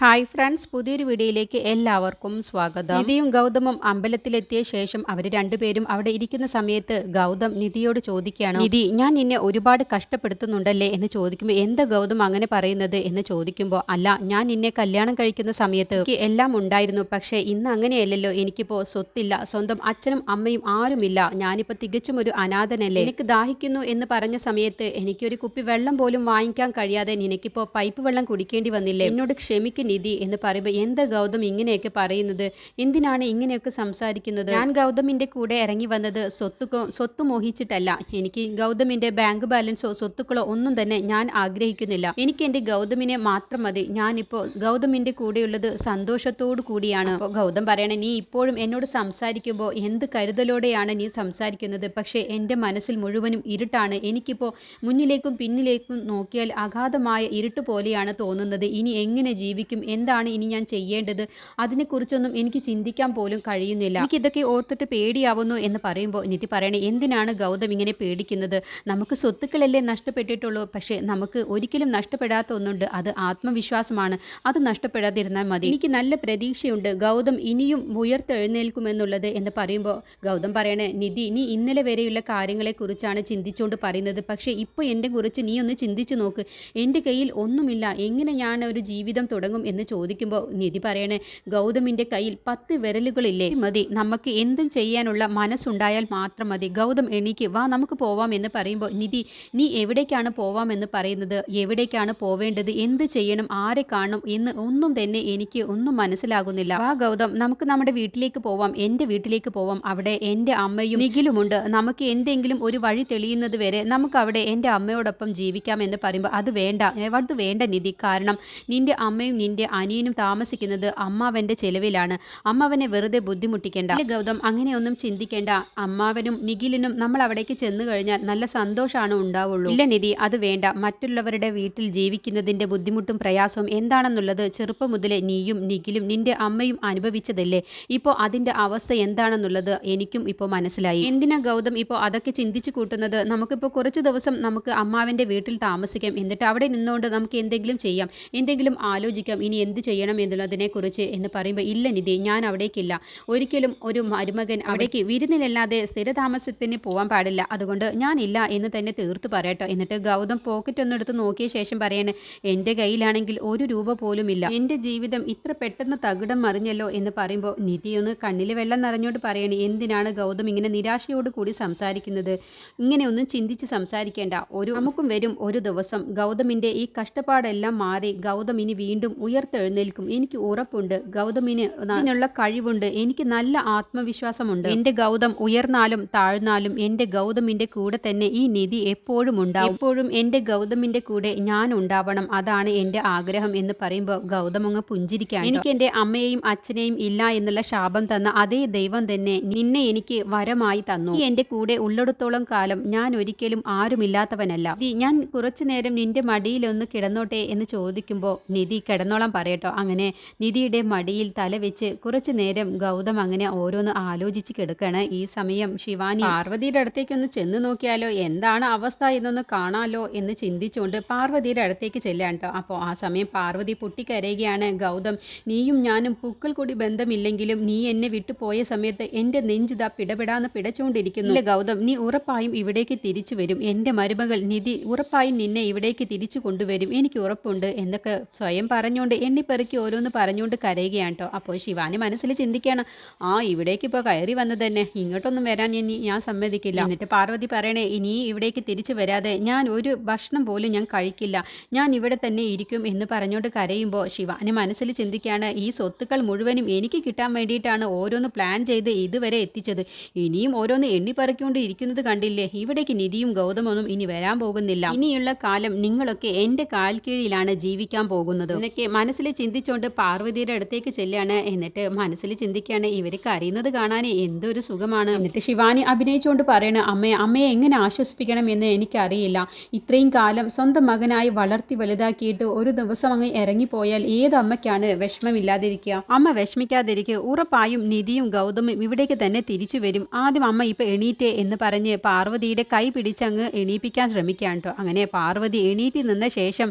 Hi friends പുതിയൊരു വീഡിയോയിലേക്ക് എല്ലാവർക്കും സ്വാഗതം. നിധിയും ഗൗതമും അമ്പലത്തിലെത്തിയ ശേഷം അവർ രണ്ടുപേരും അവിടെ ഇരിക്കുന്ന സമയത്ത് ഗൗതം നിധിയോട് ചോദിക്കുകയാണ് നിധി ഞാൻ നിന്നെ ഒരുപാട് കഷ്ടപ്പെടുത്തുന്നുണ്ടല്ലേ? എന്ന് ചോദിക്കുമ്പോൾ എന്താ ഗൗതം അങ്ങനെ പറയുന്നത്? എന്ന് ചോദിക്കുമ്പോൾ അല്ല ഞാൻ നിന്നെ കല്യാണം കഴിക്കുന്ന സമയത്ത് എനിക്ക് എല്ലാം ഉണ്ടായിരുന്നു പക്ഷേ ഇന്ന് അങ്ങനെയല്ലല്ലോ എനിക്കിപ്പോൾ സ്വത്തില്ല സ്വന്തം അച്ഛനും അമ്മയും ആരുമില്ല ഞാനിപ്പോൾ തികച്ചും ഒരു അനാഥനല്ലേ? എനിക്ക് ദാഹിക്കുന്നു എന്ന് പറഞ്ഞ സമയത്ത് എനിക്കൊരു കുപ്പി വെള്ളം പോലും വാങ്ങിക്കാൻ കഴിയാതെ നിനക്കിപ്പോൾ പൈപ്പ് വെള്ളം കുടിക്കേണ്ടി വന്നില്ലേ? എന്നോട് ക്ഷമിക്ക് നിധി എന്ന് പറയുമ്പോൾ എന്താ ഗൗതം ഇങ്ങനെയൊക്കെ പറയുന്നത്? എന്തിനാണ് ഇങ്ങനെയൊക്കെ സംസാരിക്കുന്നത്? ഞാൻ ഗൗതമിന്റെ കൂടെ ഇറങ്ങി വന്നത് സ്വത്തുക്കോ സ്വത്ത് മോഹിച്ചിട്ടല്ല. എനിക്ക് ഗൗതമിന്റെ ബാങ്ക് ബാലൻസോ സ്വത്തുക്കളോ ഒന്നും തന്നെ ഞാൻ ആഗ്രഹിക്കുന്നില്ല. എനിക്ക് എന്റെ ഗൗതമിനെ മാത്രം മതി. ഞാനിപ്പോൾ ഗൗതമിന്റെ കൂടെയുള്ളത് സന്തോഷത്തോടു കൂടിയാണ്. അപ്പോൾ ഗൗതം പറയണേ നീ ഇപ്പോഴും എന്നോട് സംസാരിക്കുമ്പോൾ എന്ത് കരുതലോടെയാണ് നീ സംസാരിക്കുന്നത്? പക്ഷേ എന്റെ മനസ്സിൽ മുഴുവനും ഇരുട്ടാണ്. എനിക്കിപ്പോൾ മുന്നിലേക്കും പിന്നിലേക്കും നോക്കിയാൽ അഗാധമായ ഇരുട്ട് പോലെയാണ് തോന്നുന്നത്. ഇനി എങ്ങനെ ജീവിക്കും എന്താണ് ഇനി ഞാൻ ചെയ്യേണ്ടത്? അതിനെക്കുറിച്ചൊന്നും എനിക്ക് ചിന്തിക്കാൻ പോലും കഴിയുന്നില്ല. എനിക്കിതൊക്കെ ഓർത്തിട്ട് പേടിയാവുന്നു എന്ന് പറയുമ്പോൾ നിധി പറയണേ എന്തിനാണ് ഗൗതം ഇങ്ങനെ പേടിക്കുന്നത്? നമുക്ക് സ്വത്തുക്കളല്ലേ നഷ്ടപ്പെട്ടിട്ടുള്ളൂ. പക്ഷേ നമുക്ക് ഒരിക്കലും നഷ്ടപ്പെടാത്ത ഒന്നുണ്ട്. അത് ആത്മവിശ്വാസമാണ്. അത് നഷ്ടപ്പെടാതിരുന്നാൽ മതി. എനിക്ക് നല്ല പ്രതീക്ഷയുണ്ട്. ഗൗതം ഇനിയും ഉയർത്തെഴുന്നേൽക്കുമെന്നുള്ളത് എന്ന് പറയുമ്പോൾ ഗൗതം പറയണേ നിധി നീ ഇന്നലെ വരെയുള്ള കാര്യങ്ങളെക്കുറിച്ചാണ് ചിന്തിച്ചുകൊണ്ട് പറയുന്നത്. പക്ഷേ ഇപ്പോൾ എന്റെ കുറിച്ച് നീ ഒന്ന് ചിന്തിച്ചു നോക്ക്. എന്റെ കയ്യിൽ ഒന്നുമില്ല. എങ്ങനെ ഞാൻ ഒരു ജീവിതം തുടങ്ങും എന്ന് ചോദിക്കുമ്പോൾ നിധി പറയണേ ഗൗതമിന്റെ കയ്യിൽ പത്ത് വിരലുകളില്ലേ? മതി നമുക്ക് എന്തും ചെയ്യാനുള്ള മനസ്സുണ്ടായാൽ മാത്രം മതി. ഗൗതം എണീക്ക് വാ നമുക്ക് പോവാം എന്ന് പറയുമ്പോൾ നിധി നീ എവിടേക്കാണ് പോവാം എന്ന് പറയുന്നത്? എവിടേക്കാണ് പോവേണ്ടത്? എന്ത് ചെയ്യണം? ആരെ കാണും എന്ന് ഒന്നും തന്നെ എനിക്ക് ഒന്നും മനസ്സിലാകുന്നില്ല. വാ ഗൗതം നമുക്ക് നമ്മുടെ വീട്ടിലേക്ക് പോവാം എന്റെ വീട്ടിലേക്ക് പോവാം. അവിടെ എന്റെ അമ്മയും നിഖിലുമുണ്ട്. നമുക്ക് എന്തെങ്കിലും ഒരു വഴി തെളിയുന്നത് വരെ നമുക്ക് അവിടെ എന്റെ അമ്മയോടൊപ്പം ജീവിക്കാം എന്ന് പറയുമ്പോൾ അത് വേണ്ട അത് വേണ്ട നിധി. കാരണം നിന്റെ അമ്മയും നിന്റെ അനിയനും താമസിക്കുന്നത് അമ്മാവന്റെ ചെലവിലാണ്. അമ്മാവനെ വെറുതെ ബുദ്ധിമുട്ടിക്കേണ്ട. ഗൗതം അങ്ങനെയൊന്നും ചിന്തിക്കേണ്ട. അമ്മാവനും നിഖിലിനും നമ്മൾ അവിടേക്ക് ചെന്നു കഴിഞ്ഞാൽ നല്ല സന്തോഷമാണ് ഉണ്ടാവുള്ളൂ. ഇല്ല നിധി അത് വേണ്ട. മറ്റുള്ളവരുടെ വീട്ടിൽ ജീവിക്കുന്നതിന്റെ ബുദ്ധിമുട്ടും പ്രയാസവും എന്താണെന്നുള്ളത് ചെറുപ്പം മുതലേ നീയും നിഖിലും നിന്റെ അമ്മയും അനുഭവിച്ചതല്ലേ? ഇപ്പോൾ അതിന്റെ അവസ്ഥ എന്താണെന്നുള്ളത് എനിക്കും ഇപ്പോൾ മനസ്സിലായി. എന്തിനാ ഗൗതം ഇപ്പോൾ അതൊക്കെ ചിന്തിച്ചു കൂട്ടുന്നത്? നമുക്കിപ്പോൾ കുറച്ച് ദിവസം നമുക്ക് അമ്മാവന്റെ വീട്ടിൽ താമസിക്കാം. എന്നിട്ട് അവിടെ നിന്നുകൊണ്ട് നമുക്ക് എന്തെങ്കിലും ചെയ്യാം. എന്തെങ്കിലും ആലോചിക്കാം. ഇനി എന്ത് ചെയ്യണം എന്നുള്ളതിനെക്കുറിച്ച് എന്ന് പറയുമ്പോൾ ഇല്ല നിധി ഞാൻ അവിടേക്കില്ല. ഒരിക്കലും ഒരു മരുമകൻ അവിടേക്ക് വിരുന്നിലല്ലാതെ സ്ഥിരതാമസത്തിന് പോകാൻ പാടില്ല. അതുകൊണ്ട് ഞാനില്ല എന്ന് തന്നെ തീർത്തു പറയട്ടോ. എന്നിട്ട് ഗൗതം പോക്കറ്റ് ഒന്ന് എടുത്ത് നോക്കിയ ശേഷം പറയണേ എന്റെ കയ്യിലാണെങ്കിൽ ഒരു രൂപ പോലും ഇല്ല. എന്റെ ജീവിതം ഇത്ര പെട്ടെന്ന് തകിടം മറിഞ്ഞല്ലോ എന്ന് പറയുമ്പോൾ നിധി ഒന്ന് കണ്ണിൽ വെള്ളം നിറഞ്ഞോട്ട് പറയണേ എന്തിനാണ് ഗൗതം ഇങ്ങനെ നിരാശയോട് കൂടി സംസാരിക്കുന്നത്? ഇങ്ങനെയൊന്നും ചിന്തിച്ച് സംസാരിക്കേണ്ട. ഒരു നമുക്കും വരും ഒരു ദിവസം. ഗൗതമിന്റെ ഈ കഷ്ടപ്പാടെല്ലാം മാറി ഗൗതം ഇനി വീണ്ടും ഉയർത്തെഴുന്നേൽക്കും. എനിക്ക് ഉറപ്പുണ്ട്. ഗൗതമിന് അതിനുള്ള കഴിവുണ്ട്. എനിക്ക് നല്ല ആത്മവിശ്വാസമുണ്ട്. എന്റെ ഗൗതം ഉയർന്നാലും താഴ്ന്നാലും എന്റെ ഗൗതമിന്റെ കൂടെ തന്നെ ഈ നിധി എപ്പോഴും ഉണ്ടാവും. എപ്പോഴും എന്റെ ഗൗതമിന്റെ കൂടെ ഞാൻ ഉണ്ടാവണം. അതാണ് എന്റെ ആഗ്രഹം എന്ന് പറയുമ്പോൾ ഗൗതം അങ്ങ് പുഞ്ചിരിക്കാൻ എനിക്ക് എന്റെ അമ്മയെയും അച്ഛനെയും ഇല്ല എന്നുള്ള ശാപം തന്ന അതേ ദൈവം തന്നെ നിന്നെ എനിക്ക് വരമായി തന്നു. നീ എന്റെ കൂടെ ഉള്ളിടത്തോളം കാലം ഞാൻ ഒരിക്കലും ആരുമില്ലാത്തവനല്ല. ഞാൻ കുറച്ചു നേരം നിന്റെ മടിയിലൊന്ന് കിടന്നോട്ടെ എന്ന് ചോദിക്കുമ്പോൾ നിധി കിടന്നോളാം പറയട്ടോ. അങ്ങനെ നിധിയുടെ മടിയിൽ തല വെച്ച് കുറച്ചു നേരം ഗൗതം അങ്ങനെ ഓരോന്ന് ആലോചിച്ച് കിടക്കാണ്. ഈ സമയം ശിവാനി പാർവതിയുടെ അടുത്തേക്ക് ഒന്ന് ചെന്ന് നോക്കിയാലോ? എന്താണ് അവസ്ഥ എന്നൊന്ന് കാണാലോ എന്ന് ചിന്തിച്ചുകൊണ്ട് പാർവതിയുടെ അടുത്തേക്ക് ചെല്ലാൻ കേട്ടോ അപ്പോൾ ആ സമയം പാർവതി പൊട്ടിക്കരയുകയാണ്. ഗൗതം നീയും ഞാനും പൂക്കൾ കൂടി ബന്ധമില്ലെങ്കിലും നീ എന്നെ വിട്ടു പോയ സമയത്ത് എന്റെ നെഞ്ചിത പിടപെടാന്ന് പിടച്ചുകൊണ്ടിരിക്കുന്നു. അല്ലെ ഗൗതം നീ ഉറപ്പായും ഇവിടേക്ക് തിരിച്ചു വരും. എന്റെ മരുമകൾ നിധി ഉറപ്പായും നിന്നെ ഇവിടേക്ക് തിരിച്ചു കൊണ്ടുവരും. എനിക്ക് ഉറപ്പുണ്ട് എന്നൊക്കെ സ്വയം പറഞ്ഞുകൊണ്ട് എണ്ണിപ്പെറുക്കി ഓരോന്ന് പറഞ്ഞുകൊണ്ട് കരയുകയാണ് കേട്ടോ അപ്പോൾ ശിവാനി മനസ്സിൽ ചിന്തിക്കുകയാണ് ആ ഇവിടേക്ക് ഇപ്പോൾ കയറി വന്നത് തന്നെ. ഇങ്ങോട്ടൊന്നും വരാൻ ഇനി ഞാൻ സമ്മതിക്കില്ല. എന്നിട്ട് പാർവതി പറയണേ ഇനി ഇവിടേക്ക് തിരിച്ചു വരാതെ ഞാൻ ഒരു ഭക്ഷണം പോലും ഞാൻ കഴിക്കില്ല. ഞാൻ ഇവിടെ തന്നെ ഇരിക്കും എന്ന് പറഞ്ഞുകൊണ്ട് കരയുമ്പോൾ ശിവാനി മനസ്സിൽ ചിന്തിക്കുകയാണ് ഈ സ്വത്തുക്കൾ മുഴുവനും എനിക്ക് കിട്ടാൻ വേണ്ടിയിട്ടാണ് ഓരോന്ന് പ്ലാൻ ചെയ്ത് ഇതുവരെ എത്തിച്ചത്. ഇനിയും ഓരോന്ന് എണ്ണിപ്പറക്കൊണ്ട് ഇരിക്കുന്നത് കണ്ടില്ലേ? ഇവിടേക്ക് നിധിയും ഗൗതമൊന്നും ഇനി വരാൻ പോകുന്നില്ല. ഇനിയുള്ള കാലം നിങ്ങളൊക്കെ എന്റെ കാൽ കീഴിലാണ് ജീവിക്കാൻ പോകുന്നത്. എന്നൊക്കെ മനസ്സിൽ ചിന്തിച്ചുകൊണ്ട് പാർവതിയുടെ അടുത്തേക്ക് ചെല്ലുകയാണ് എന്നിട്ട് മനസ്സിൽ ചിന്തിക്കുകയാണ് ഇവർ കരയുന്നത് കാണാൻ എന്തൊരു സുഖമാണ്. എന്നിട്ട് ശിവാനി അഭിനയിച്ചുകൊണ്ട് പറയണ അമ്മയെ അമ്മയെ എങ്ങനെ ആശ്വസിപ്പിക്കണം എന്ന് എനിക്കറിയില്ല. ഇത്രയും കാലം സ്വന്തം മകനായി വളർത്തി വലുതാക്കിയിട്ട് ഒരു ദിവസം അങ്ങ് ഇറങ്ങിപ്പോയാൽ ഏത് അമ്മയ്ക്കാണ് വിഷമമില്ലാതിരിക്കുക? അമ്മ വിഷമിക്കാതിരിക്കുക ഉറപ്പായും നിധിയും ഗൗതമും ഇവിടേക്ക് തന്നെ തിരിച്ചു വരും. ആദ്യം അമ്മ ഇപ്പൊ എണീറ്റേ എന്ന് പറഞ്ഞ് പാർവതിയുടെ കൈ പിടിച്ചങ്ങ് എണീപ്പിക്കാൻ ശ്രമിക്കുകയാണ് കേട്ടോ അങ്ങനെ പാർവതി എണീറ്റി നിന്ന ശേഷം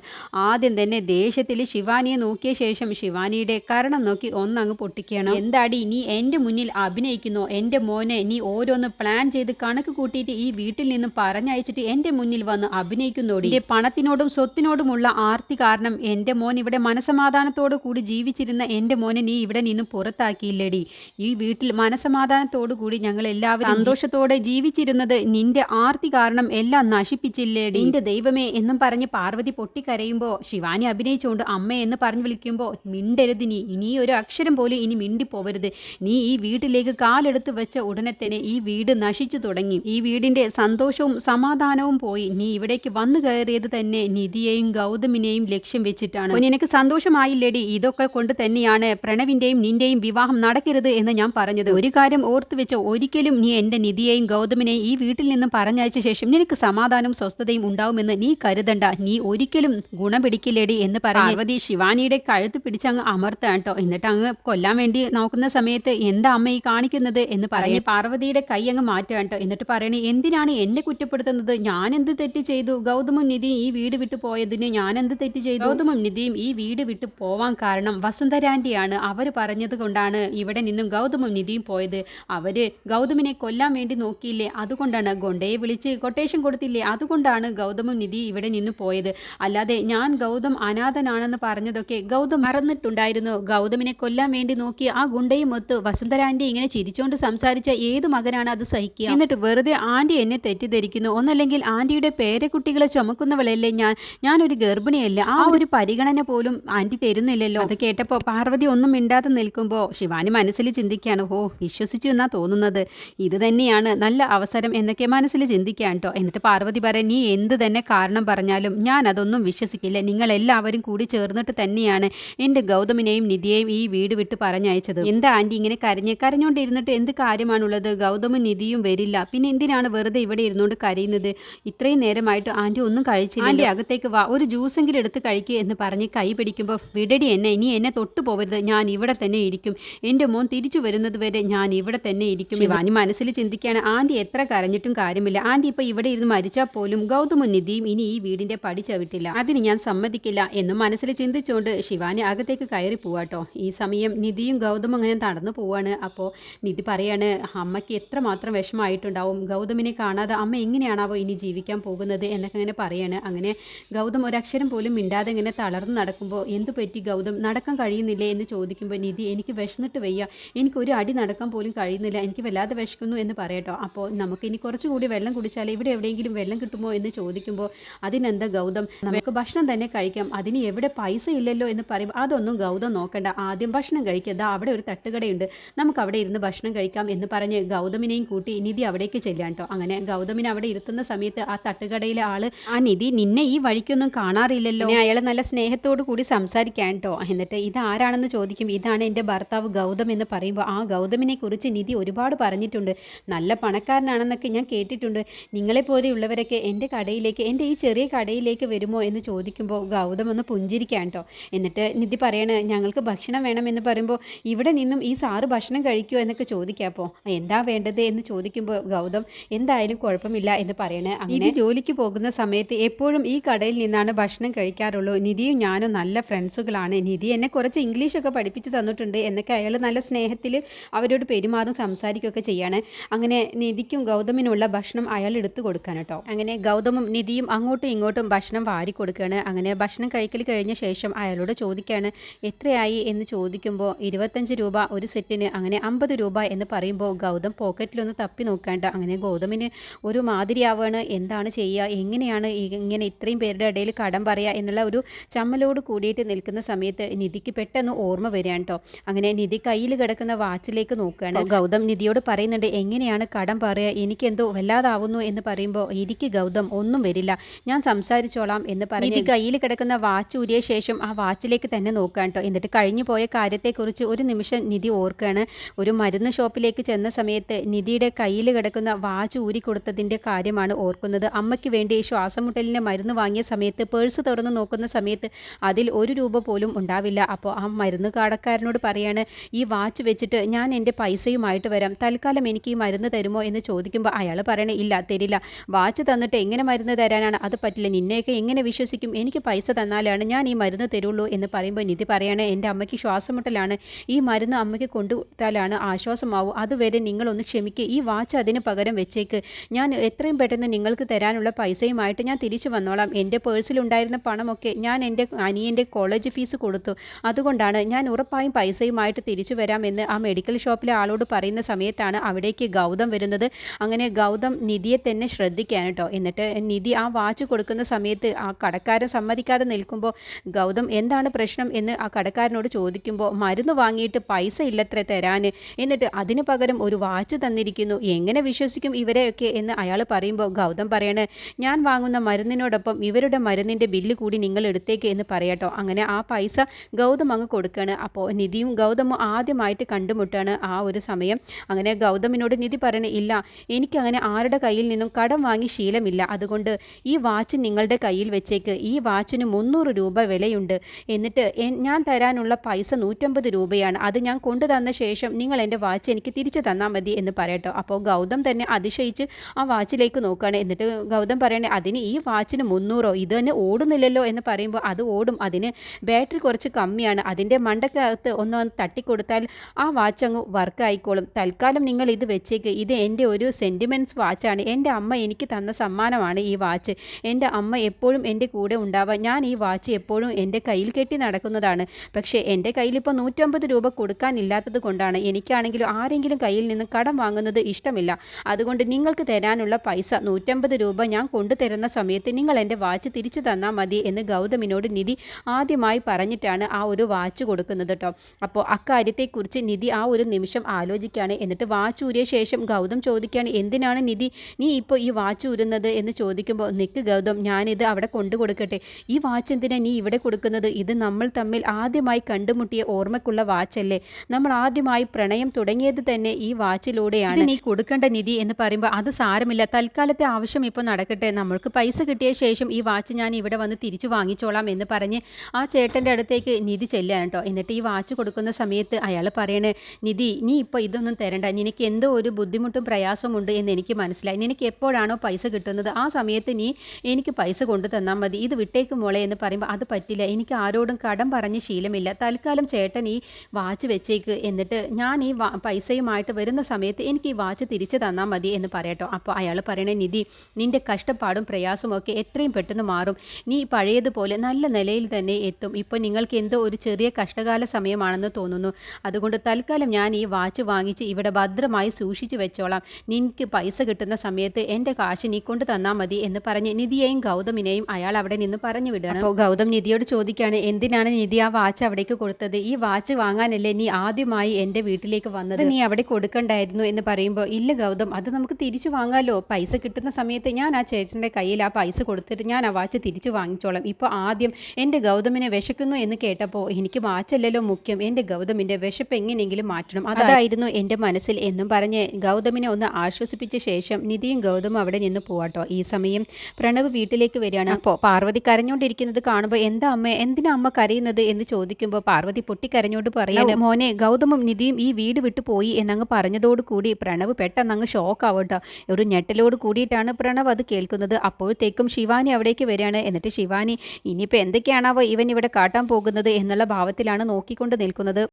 ആദ്യം തന്നെ ദേഷ്യത്തിൽ ശിവാനിയെ നോക്കിയ ശേഷം ശിവാനിയുടെ കരണം നോക്കി ഒന്നങ്ങ് പൊട്ടിക്കണം. എന്താടി നീ എന്റെ മുന്നിൽ അഭിനയിക്കുന്നു? എന്റെ മോനെ നീ ഓരോന്ന് പ്ലാൻ ചെയ്ത് കണക്ക് കൂട്ടിയിട്ട് ഈ വീട്ടിൽ നിന്നും പറഞ്ഞയച്ചിട്ട് എന്റെ മുന്നിൽ വന്ന് അഭിനയിക്കുന്നോടി? പണത്തിനോടും സ്വത്തിനോടുമുള്ള ആർത്തി കാരണം എന്റെ മോൻ ഇവിടെ മനസമാധാനത്തോടു കൂടി ജീവിച്ചിരുന്ന എന്റെ മോനെ നീ ഇവിടെ നിന്നും പുറത്താക്കിയില്ലടി. ഈ വീട്ടിൽ മനസമാധാനത്തോടു കൂടി ഞങ്ങൾ എല്ലാവരും സന്തോഷത്തോടെ ജീവിച്ചിരുന്നത് നിന്റെ ആർത്തി കാരണം എല്ലാം നശിപ്പിച്ചില്ലേടി. നിന്റെ ദൈവമേ എന്നും പറഞ്ഞ് പാർവതി പൊട്ടിക്കരയുമ്പോൾ ശിവാനി അഭിനയിച്ചുകൊണ്ട് അമ്മ എന്ന് പറഞ്ഞു വിളിക്കുമ്പോൾ മിണ്ടരുത് നീ. ഇനി ഒരു അക്ഷരം പോലും ഇനി മിണ്ടിപ്പോവരുത്. നീ ഈ വീട്ടിലേക്ക് കാലെടുത്ത് വെച്ച ഉടനെ തന്നെ ഈ വീട് നശിച്ചു തുടങ്ങി. ഈ വീടിന്റെ സന്തോഷവും സമാധാനവും പോയി. നീ ഇവിടേക്ക് വന്നു കയറിയത് തന്നെ നിധിയെയും ഗൗതമിനെയും ലക്ഷ്യം വെച്ചിട്ടാണ്. നിനക്ക് സന്തോഷമായില്ലേടി. ഇതൊക്കെ കൊണ്ട് തന്നെയാണ് പ്രണവിന്റെയും നിന്റെയും വിവാഹം നടക്കരുത് എന്ന് ഞാൻ പറഞ്ഞത്. ഒരു കാര്യം ഓർത്തു വെച്ച. ഒരിക്കലും നീ എന്റെ നിധിയെയും ഗൗതമിനെയും ഈ വീട്ടിൽ നിന്നും പറഞ്ഞയച്ച ശേഷം നിനക്ക് സമാധാനവും സ്വസ്ഥതയും ഉണ്ടാവുമെന്ന് നീ കരുതണ്ട. നീ ഒരിക്കലും ഗുണം പിടിക്കില്ലേടി എന്ന് പറഞ്ഞ് പാർവതി ശിവാനിയുടെ കഴുത്ത് പിടിച്ചങ്ങ് അമർത്താൻ കേട്ടോ. എന്നിട്ട് അങ്ങ് കൊല്ലാൻ വേണ്ടി നോക്കുന്ന സമയത്ത് എന്താ അമ്മ ഈ കാണിക്കുന്നത് എന്ന് പറഞ്ഞ് പാർവതിയുടെ കൈ അങ്ങ് മാറ്റുക കേട്ടോ. എന്നിട്ട് പറയണേ എന്തിനാണ് എന്നെ കുറ്റപ്പെടുത്തുന്നത്? ഞാൻ എന്ത് തെറ്റ് ചെയ്തു? ഗൗതമും നിധിയും ഈ വീട് വിട്ടു പോയതിന് ഞാൻ എന്ത് തെറ്റ് ചെയ്തു? ഗൗതമും നിധിയും ഈ വീട് വിട്ടു പോവാൻ കാരണം വസുന്ധരാന്റിയാണ്. അവർ പറഞ്ഞത് കൊണ്ടാണ് ഇവിടെ നിന്നും ഗൗതമും നിധിയും പോയത്. അവർ ഗൗതമിനെ കൊല്ലാൻ വേണ്ടി നോക്കിയില്ലേ? അതുകൊണ്ടാണ് ഗൊണ്ടയെ വിളിച്ച് കൊട്ടേഷൻ കൊടുത്തില്ലേ? അതുകൊണ്ടാണ് ഗൗതമും നിധി ഇവിടെ നിന്ന് പോയത്. അല്ലാതെ ഞാൻ ഗൗതം അനാഥനാണെന്ന് പറഞ്ഞതൊക്കെ ഗൗതം മറന്നിട്ടുണ്ടായിരുന്നു. ഗൗതമിനെ കൊല്ലാൻ വേണ്ടി നോക്കി ആ ഗുണ്ടയും ഒത്ത് വസുന്ധരാന്റി ഇങ്ങനെ ചിരിച്ചുകൊണ്ട് സംസാരിച്ച ഏത് മകനാണ് അത് സഹിക്കുക? എന്നിട്ട് വെറുതെ ആന്റി എന്നെ തെറ്റിദ്ധരിക്കുന്നു. ഒന്നല്ലെങ്കിൽ ആന്റിയുടെ പേരക്കുട്ടികളെ ചുമക്കുന്നവളല്ലേ ഞാൻ? ഞാനൊരു ഗർഭിണിയല്ല. ആ ഒരു പരിഗണന പോലും ആന്റി തരുന്നില്ലല്ലോ. അത് കേട്ടപ്പോൾ പാർവതി ഒന്നും മിണ്ടാതെ നിൽക്കുമ്പോൾ ശിവാനി മനസ്സിൽ ചിന്തിക്കുകയാണ് ഓ വിശ്വസിച്ചു എന്നാ തോന്നുന്നത്. ഇത് തന്നെയാണ് നല്ല അവസരം എന്നൊക്കെ മനസ്സിൽ ചിന്തിക്കാൻ കേട്ടോ. എന്നിട്ട് പാർവതി പറയാൻ നീ എന്ത് തന്നെ കാരണം പറഞ്ഞാലും ഞാൻ അതൊന്നും വിശ്വസിക്കില്ല. നിങ്ങൾ എല്ലാവരും കൂടി ചേർന്നിട്ട് തന്നെയാണ് എന്റെ ഗൗതമിനെയും നിധിയെയും ഈ വീട് വിട്ട് പറഞ്ഞയച്ചത്. എന്താ ആന്റി ഇങ്ങനെ കരഞ്ഞ്? കരഞ്ഞുകൊണ്ടിരുന്നിട്ട് എന്ത് കാര്യമാണുള്ളത്? ഗൗതമും നിധിയും വരില്ല. പിന്നെ എന്തിനാണ് വെറുതെ ഇവിടെ ഇരുന്നുകൊണ്ട് കരയുന്നത്? ഇത്രയും നേരമായിട്ട് ആന്റി ഒന്നും കഴിച്ചില്ല. ആന്റി അകത്തേക്ക് വാ. ഒരു ജ്യൂസെങ്കിലും എടുത്ത് കഴിക്കുക എന്ന് പറഞ്ഞ് കൈ പിടിക്കുമ്പോൾ വിടടി എന്നെ. ഇനി എന്നെ തൊട്ടു പോവരുത് ഞാൻ ഇവിടെ തന്നെ ഇരിക്കും. എന്റെ മോൻ തിരിച്ചു വരുന്നത് വരെ ഞാൻ ഇവിടെ തന്നെ ഇരിക്കും ശിവാനി മനസ്സിൽ ചിന്തിക്കുകയാണ്. ആന്റി എത്ര കരഞ്ഞിട്ടും കാര്യമില്ല. ആന്റി ഇപ്പോൾ ഇവിടെ ഇരുന്ന് മരിച്ചാൽ പോലും ഗൗതമും നിധിയും ഇനി ഈ വീടിന്റെ പടി ചവിട്ടില്ല. അതിന് ഞാൻ സമ്മതിക്കില്ല എന്നും മനസ്സിൽ ചിന്തിച്ചുകൊണ്ട് ശിവാനി അകത്തേക്ക് കയറി പോവാട്ടോ ഈ സമയം നിധിയും ഗൗതമും അങ്ങനെ നടന്നു പോവാണ്. അപ്പോൾ നിധി പറയാണ് അമ്മയ്ക്ക് എത്രമാത്രം വിഷമമായിട്ടുണ്ടാവും. ഗൗതമിനെ കാണാതെ അമ്മ എങ്ങനെയാണാവോ ഇനി ജീവിക്കാൻ പോകുന്നത്? എന്നൊക്കെ അങ്ങനെ പറയാണ്. അങ്ങനെ ഗൗതം ഒരക്ഷരം പോലും മിണ്ടാതെ ഇങ്ങനെ തളർന്ന് നടക്കുമ്പോൾ എന്തു പറ്റി ഗൗതം? നടക്കാൻ കഴിയുന്നില്ലേ? എന്ന് ചോദിക്കുമ്പോൾ നിധി എനിക്ക് വിശന്നിട്ട് വയ്യ. എനിക്ക് ഒരു അടി നടക്കാൻ പോലും കഴിയുന്നില്ല. എനിക്ക് വല്ലാതെ വിശക്കുന്നു എന്ന് പറയട്ടോ അപ്പോൾ നമുക്ക് ഇനി കുറച്ചുകൂടി വെള്ളം കുടിച്ചാൽ ഇവിടെ എവിടെയെങ്കിലും വെള്ളം കിട്ടുമോ എന്ന് ചോദിക്കുമ്പോൾ അതിനെന്താ ഗൗതം? നമുക്ക് ഭക്ഷണം തന്നെ കഴിക്കാം. അതിന് എവിടെ പൈസ ഇല്ലല്ലോ എന്ന് പറയും അതൊന്നും ഗൗതം നോക്കണ്ട. ആദ്യം ഭക്ഷണം കഴിക്കുക അവിടെ ഒരു തട്ടുകടയുണ്ട്. നമുക്ക് അവിടെ ഇരുന്ന് ഭക്ഷണം കഴിക്കാം എന്ന് പറഞ്ഞ് ഗൗതമിനെയും കൂട്ടി നിധി അവിടേക്ക് ചെല്ലാൻ കേട്ടോ അങ്ങനെ ഗൗതമിനെ അവിടെ ഇരുത്തുന്ന സമയത്ത് ആ തട്ടുകടയിലെ ആൾ ആ നിധി നിന്നെ ഈ വഴിക്കൊന്നും കാണാറില്ലല്ലോ. അയാളെ നല്ല സ്നേഹത്തോടു കൂടി സംസാരിക്കാൻ കേട്ടോ എന്നിട്ട് ഇത് ആരാണെന്ന് ചോദിക്കും. ഇതാണ് എന്റെ ഭർത്താവ് ഗൗതം എന്ന് പറയുമ്പോൾ ആ ഗൗതമിനെ കുറിച്ച് നിധി ഒരുപാട് പറഞ്ഞിട്ടുണ്ട്. നല്ല പണക്കാരനാണെന്നൊക്കെ ഞാൻ കേട്ടിട്ടുണ്ട്. നിങ്ങളെ നിങ്ങളെപ്പോലെയുള്ളവരൊക്കെ എന്റെ കടയിലേക്ക് എന്റെ ഈ ചെറിയ കടയിലേക്ക് വരുമോ? എന്ന് ചോദിക്കുമ്പോൾ ഗൗതം ഒന്ന് പുഞ്ചിരിക്കാൻ കേട്ടോ എന്നിട്ട് നിധി പറയണ് ഞങ്ങൾക്ക് ഭക്ഷണം വേണമെന്ന് പറയുമ്പോൾ ഇവിടെ നിന്നും ഈ സാറ് ഭക്ഷണം കഴിക്കുമോ എന്നൊക്കെ ചോദിക്കാം അപ്പോൾ എന്താ വേണ്ടത്? എന്ന് ചോദിക്കുമ്പോൾ ഗൗതം എന്തായാലും കുഴപ്പമില്ല എന്ന് പറയണേ. അങ്ങനെ ജോലിക്ക് പോകുന്ന സമയത്ത് എപ്പോഴും ഈ കടയിൽ നിന്നാണ് ഭക്ഷണം കഴിക്കാറുള്ളൂ. നിധിയും ഞാനും നല്ല ഫ്രണ്ട്സുകളാണ്. നിധി എന്നെ കുറച്ച് ഇംഗ്ലീഷൊക്കെ പഠിപ്പിച്ച് തന്നിട്ടുണ്ട് എന്നൊക്കെ അയാൾ നല്ല സ്നേഹത്തിൽ അവരോട് പെരുമാറും സംസാരിക്കുകയൊക്കെ ചെയ്യാണ്. അങ്ങനെ നിധിക്കും ഗൗതമിനുള്ള ഭക്ഷണം അയാൾ എടുത്തു കൊടുക്കാൻ കേട്ടോ. അങ്ങനെ ഗൗതമും നിധിയും അങ്ങോട്ടും ഇങ്ങോട്ടും ഭക്ഷണം വാരി കൊടുക്കുകയാണ്. അങ്ങനെ ഭക്ഷണം കഴിക്കൽ കഴിഞ്ഞ ശേഷം അയാളോട് ചോദിക്കുകയാണ് എത്രയായി? എന്ന് ചോദിക്കുമ്പോൾ ഇരുപത്തഞ്ച് രൂപ ഒരു സെറ്റിന് അങ്ങനെ അമ്പത് രൂപ എന്ന് പറയുമ്പോൾ ഗൗതം പോക്കറ്റിലൊന്ന് തപ്പി നോക്കാണ്ട. അങ്ങനെ ഗൗതമിന് ഒരു മാതിരിയാവുകയാണ് എന്താണ് ചെയ്യുക എങ്ങനെയാണ് ഇങ്ങനെ ഇത്രയും പേരുടെ ഇടയിൽ കടം പറയുക എന്നുള്ള ഒരു ചമ്മലോട് കൂടിയിട്ട് നിൽക്കുന്ന സമയത്ത് നിധിക്ക് പെട്ടെന്ന് ഓർമ്മ വരികയാണ് കേട്ടോ അങ്ങനെ നിധി കയ്യിൽ കിടക്കുന്ന വാച്ചിലേക്ക് നോക്കുകയാണ് ഗൗതം നിധിയോട് പറയുന്നുണ്ട് എങ്ങനെയാണ് കടം പറയുക എനിക്കെന്തോ വല്ലാതാവുന്നു എന്ന് പറയുമ്പോൾ എനിക്ക് ഗൗതം ഒന്നും വരില്ല. ഞാൻ സംസാരിച്ചോളാം എന്ന് പറഞ്ഞ് നിധി കയ്യിൽ കിടക്കുന്ന വാച്ച് ഊരിയ ശേഷം ആ വാച്ചിലേക്ക് തന്നെ നോക്കുക കേട്ടോ. എന്നിട്ട് കഴിഞ്ഞു പോയ കാര്യത്തെക്കുറിച്ച് ഒരു നിമിഷം നിധി ഓർക്കുകയാണ്. ഒരു മരുന്ന് ഷോപ്പിലേക്ക് ചെന്ന സമയത്ത് നിധിയുടെ കയ്യിൽ കിടക്കുന്ന വാച്ച് ഊരി കൊടുത്തതിന്റെ കാര്യമാണ് ഓർക്കുന്നത്. അമ്മയ്ക്ക് വേണ്ടി ശ്വാസമുട്ടലിന്റെ മരുന്ന് വാങ്ങിയ സമയത്ത് പേഴ്സ് തുറന്ന് നോക്കുന്ന സമയത്ത് അതിൽ ഒരു രൂപ പോലും ഉണ്ടാവില്ല. അപ്പോൾ ആ മരുന്ന് കടക്കാരനോട് പറയാണ് ഈ വാച്ച് വെച്ചിട്ട് ഞാൻ എന്റെ പൈസയുമായിട്ട് വരാം. തൽക്കാലം എനിക്ക് ഈ മരുന്ന് തരുമോ? എന്ന് ചോദിക്കുമ്പോൾ അയാൾ പറയണേ ഇല്ല തരില്ല. വാച്ച് തന്നിട്ട് എങ്ങനെ മരുന്ന് തരാനാണ്? അത് പറ്റില്ല. നിന്നെയൊക്കെ എങ്ങനെ വിശ്വസിക്കും? എനിക്ക് പൈസ തന്നാലാണ് ഞാൻ ഈ മരുന്ന് തരുള്ളൂ തരുള്ളൂ എന്ന് പറയുമ്പോൾ നിധി പറയാണ് എന്റെ അമ്മയ്ക്ക് ശ്വാസമുട്ടലാണ്. ഈ മരുന്ന് അമ്മയ്ക്ക് കൊണ്ടുവിട്ടാലാണ് ആശ്വാസമാവും. അതുവരെ നിങ്ങളൊന്ന് ക്ഷമിക്കുക ഈ വാച്ച് അതിന് പകരം വെച്ചേക്ക്. ഞാൻ എത്രയും പെട്ടെന്ന് നിങ്ങൾക്ക് തരാനുള്ള പൈസയുമായിട്ട് ഞാൻ തിരിച്ചു വന്നോളാം. എന്റെ പേഴ്സിലുണ്ടായിരുന്ന പണമൊക്കെ ഞാൻ എന്റെ അനിയന്റെ കോളേജ് ഫീസ് കൊടുത്തു. അതുകൊണ്ടാണ് ഞാൻ ഉറപ്പായും പൈസയുമായിട്ട് തിരിച്ചു വരാമെന്ന് ആ മെഡിക്കൽ ഷോപ്പിലെ ആളോട് പറയുന്ന സമയത്താണ് അവിടേക്ക് ഗൗതം വരുന്നത്. അങ്ങനെ ഗൗതം നിധിയെ തന്നെ ശ്രദ്ധിക്കാൻ കേട്ടോ എന്നിട്ട് നിധി ആ വാച്ച് കൊടുക്കുന്ന സമയത്ത് ആ കടക്കാരൻ സമ്മതിക്കാതെ നിൽക്കുമ്പോൾ ഗൗതം എന്താണ് പ്രശ്നം എന്ന് ആ കടക്കാരനോട് ചോദിക്കുമ്പോൾ മരുന്ന് വാങ്ങിയിട്ട് പൈസ ഇല്ലത്ര തരാൻ എന്നിട്ട് അതിന് പകരം ഒരു വാച്ച് തന്നിരിക്കുന്നു. എങ്ങനെ വിശ്വസിക്കും ഇവരെയൊക്കെ എന്ന് അയാൾ പറയുമ്പോൾ ഗൗതം പറയണേ ഞാൻ വാങ്ങുന്ന മരുന്നിനോടൊപ്പം ഇവരുടെ മരുന്നിന്റെ ബില്ല് കൂടി നിങ്ങൾ എടുത്തേക്ക് എന്ന് പറയാട്ടോ. അങ്ങനെ ആ പൈസ ഗൗതം അങ്ങ് കൊടുക്കുകയാണ് അപ്പോൾ നിധിയും ഗൗതമും ആദ്യമായിട്ട് കണ്ടുമുട്ടാണ് ആ ഒരു സമയം. അങ്ങനെ ഗൗതമിനോട് നിധി പറയണേ ഇല്ല എനിക്കങ്ങനെ ആരുടെ കയ്യിൽ നിന്നും കടം വാങ്ങി ശീലമില്ല. അതുകൊണ്ട് ഈ വാച്ച് നിങ്ങളുടെ കയ്യിൽ വെച്ചേക്ക്. ഈ വാച്ചിന് മുന്നൂറ് രൂപ വിലയുണ്ട്. എന്നിട്ട് ഞാൻ തരാനുള്ള പൈസ നൂറ്റമ്പത് രൂപയാണ്. അത് ഞാൻ കൊണ്ടു തന്ന ശേഷം നിങ്ങൾ എന്റെ വാച്ച് എനിക്ക് തിരിച്ചു തന്നാൽ മതി എന്ന് പറയട്ടോ. അപ്പോൾ ഗൗതം തന്നെ അതിശയിച്ച് ആ വാച്ചിലേക്ക് നോക്കുകയാണ്. എന്നിട്ട് ഗൗതം പറയണേ അതിന് ഈ വാച്ചിന് മുന്നൂറോ? ഇത് തന്നെ ഓടുന്നില്ലല്ലോ? എന്ന് പറയുമ്പോൾ അത് ഓടും. അതിന് ബാറ്ററി കുറച്ച് കമ്മിയാണ്. അതിന്റെ മണ്ടക്കകത്ത് ഒന്ന് തട്ടിക്കൊടുത്താൽ ആ വാച്ച് അങ്ങ് വർക്ക് ആയിക്കോളും. തൽക്കാലം നിങ്ങൾ ഇത് വെച്ചേക്ക്. ഇത് എന്റെ ഒരു സെന്റിമെന്റ്സ് വാച്ചാണ് എന്റെ അമ്മ എനിക്ക് തന്ന സമ്മാനമാണ് ഈ വാച്ച്. എന്റെ അമ്മ എപ്പോഴും എന്റെ കൂടെ ഉണ്ടാവാൻ ഞാൻ ഈ വാച്ച് എപ്പോഴും എന്റെ കയ്യിൽ കെട്ടി നടക്കുന്നതാണ്. പക്ഷേ എന്റെ കയ്യിൽ ഇപ്പോൾ നൂറ്റമ്പത് രൂപ കൊടുക്കാനില്ലാത്തത് കൊണ്ടാണ് എനിക്കാണെങ്കിലും ആരെങ്കിലും കയ്യിൽ നിന്ന് കടം വാങ്ങുന്നത് ഇഷ്ടമില്ല. അതുകൊണ്ട് നിങ്ങൾക്ക് തരാനുള്ള പൈസ നൂറ്റമ്പത് രൂപ ഞാൻ കൊണ്ടുതരുന്ന സമയത്ത് നിങ്ങൾ എന്റെ വാച്ച് തിരിച്ചു തന്നാൽ മതി എന്ന് ഗൗതമിനോട് നിധി ആദ്യമായി പറഞ്ഞിട്ടാണ് ആ ഒരു വാച്ച് കൊടുക്കുന്നത് കേട്ടോ. അപ്പോൾ അക്കാര്യത്തെക്കുറിച്ച് നിധി ആ ഒരു നിമിഷം ആലോചിക്കുകയാണ്. എന്നിട്ട് വാച്ച് ഊരിയ ശേഷം ഗൗതം ചോദിക്കുകയാണ് എന്തിനാണ് നിധി നീ ഇപ്പോൾ ഈ വാച്ച് ഊരുന്നത്? എന്ന് ചോദിക്കുമ്പോൾ നിക്ക് ഗൗതം ഞാനിത് അവിടെ കൊണ്ടു കൊടുക്കട്ടെ ഈ വാച്ച് എന്തിനാ നീ ഇവിടെ കൊടുക്കുന്നത്? ഇത് നമ്മൾ തമ്മിൽ ആദ്യമായി കണ്ടുമുട്ടിയ ഓർമ്മക്കുള്ള വാച്ചല്ലേ? നമ്മൾ ആദ്യമായി പ്രണയം തുടങ്ങിയത് തന്നെ ഈ വാച്ചിലൂടെയാണ്. നീ കൊടുക്കേണ്ട നിധി എന്ന് പറയുമ്പോൾ അത് സാരമില്ല. തൽക്കാലത്തെ ആവശ്യം ഇപ്പോൾ നടക്കട്ടെ. നമ്മൾക്ക് പൈസ കിട്ടിയ ശേഷം ഈ വാച്ച് ഞാൻ ഇവിടെ വന്ന് തിരിച്ചു വാങ്ങിച്ചോളാം എന്ന് പറഞ്ഞ് ആ ചേട്ടന്റെ അടുത്തേക്ക് നിധി ചെല്ലുകയാണ് കേട്ടോ. എന്നിട്ട് ഈ വാച്ച് കൊടുക്കുന്ന സമയത്ത് അയാൾ പറയണേ നിധി നീ ഇപ്പോൾ ഇതൊന്നും തരണ്ട. നിനക്ക് എന്തോ ഒരു ബുദ്ധിമുട്ടും പ്രയാസവും ഉണ്ട് എന്ന് എനിക്ക് മനസ്സിലായി. നിനക്ക് എപ്പോഴാണോ പൈസ കിട്ടുന്നത് ആ സമയത്ത് നീ എനിക്ക് പൈസ കൊണ്ടു തന്നാൽ മതി. ഇത് വിട്ടേക്ക് മോളെ എന്ന് പറയുമ്പോൾ അത് പറ്റില്ല. എനിക്ക് ആരോടും കടം പറഞ്ഞ് ശീലമില്ല. തൽക്കാലം ചേട്ടൻ ഈ വാച്ച് വെച്ചേക്ക് എന്നിട്ട് ഞാൻ ഈ പൈസയുമായിട്ട് വരുന്ന സമയത്ത് എനിക്ക് ഈ വാച്ച് തിരിച്ചു തന്നാൽ മതി എന്ന് പറയട്ടോ. അപ്പോൾ അയാൾ പറയണേ നിധി നിന്റെ കഷ്ടപ്പാടും പ്രയാസവും ഒക്കെ എത്രയും പെട്ടെന്ന് മാറും. നീ പഴയതുപോലെ നല്ല നിലയിൽ തന്നെ എത്തും. ഇപ്പോൾ നിങ്ങൾക്ക് എന്തോ ഒരു ചെറിയ കഷ്ടകാല സമയമാണെന്ന് തോന്നുന്നു. അതുകൊണ്ട് തൽക്കാലം ഞാൻ ഈ വാച്ച് വാങ്ങിച്ച് ഇവിടെ ഭദ്രമായി സൂക്ഷിച്ചു വെച്ചോളാം. നിനക്ക് പൈസ കിട്ടുന്ന സമയത്ത് എന്റെ കാശ് നീ കൊണ്ട് തന്നാൽ മതി എന്ന് പറഞ്ഞ് നിധിയെയും ഗൗതമിനെയും അയാൾ അവിടെ നിന്ന് പറഞ്ഞു വിടുകയാണ് അപ്പോൾ ഗൗതം നിധിയോട് ചോദിക്കുകയാണ് എന്തിനാണ് നിധി ആ വാച്ച് അവിടേക്ക് കൊടുത്തത്? ഈ വാച്ച് വാങ്ങാനല്ലേ നീ ആദ്യമായി എന്റെ വീട്ടിലേക്ക് വന്നത്? നീ അവിടെ കൊടുക്കണ്ടായിരുന്നു? എന്ന് പറയുമ്പോൾ ഇല്ല ഗൗതം അത് നമുക്ക് തിരിച്ചു വാങ്ങാലോ. പൈസ കിട്ടുന്ന സമയത്ത് ഞാൻ ആ ചേച്ചന്റെ കയ്യിൽ ആ പൈസ കൊടുത്തിട്ട് ഞാൻ ആ വാച്ച് തിരിച്ചു വാങ്ങിച്ചോളാം. ഇപ്പോൾ ആദ്യം എന്റെ ഗൗതമിനെ വിശക്കുന്നു എന്ന് കേട്ടപ്പോൾ എനിക്ക് വാച്ചല്ലല്ലോ മുഖ്യം. എന്റെ ഗൗതമിന്റെ വിശപ്പ് എങ്ങനെയെങ്കിലും മാറ്റണം. അതായിരുന്നു എന്റെ മനസ്സിൽ എന്നും പറഞ്ഞ് ഗൗതമിനെ ഒന്ന് ആശ്വസിപ്പിച്ച ശേഷം നിധിയും ഗൗതമും അവിടെ നിന്ന് പോവാട്ടോ. ഈ സമയം പ്രണവ് വീട്ടിലേക്ക് വരികയാണ്. അപ്പോൾ പാർവതി കരഞ്ഞുകൊണ്ടിരിക്കുന്നത് കാണുമ്പോൾ എന്താ അമ്മ എന്തിനാ അമ്മ കരയുന്നത് എന്ന് ചോദിക്കുമ്പോൾ പാർവതി പൊട്ടിക്കരഞ്ഞോട് പറയാണ് മോനെ ഗൗതമും നിധിയും ഈ വീട് വിട്ടു പോയി എന്നങ്ങ് പറഞ്ഞതോടുകൂടി പ്രണവ് പെട്ടെന്ന് അങ്ങ് ഷോക്ക് ആവട്ടോ ഒരു ഞെട്ടലോട് കൂടിയിട്ടാണ് പ്രണവ് അത് കേൾക്കുന്നത്. അപ്പോഴത്തേക്കും ശിവാനി അവിടേക്ക് വരികയാണ്. എന്നിട്ട് ശിവാനി ഇനിയിപ്പോൾ എന്തൊക്കെയാണാവോ ഇവൻ ഇവിടെ കാട്ടാൻ പോകുന്നത്? എന്നുള്ള ഭാവത്തിലാണ് നോക്കിക്കൊണ്ട് നിൽക്കുന്നത്.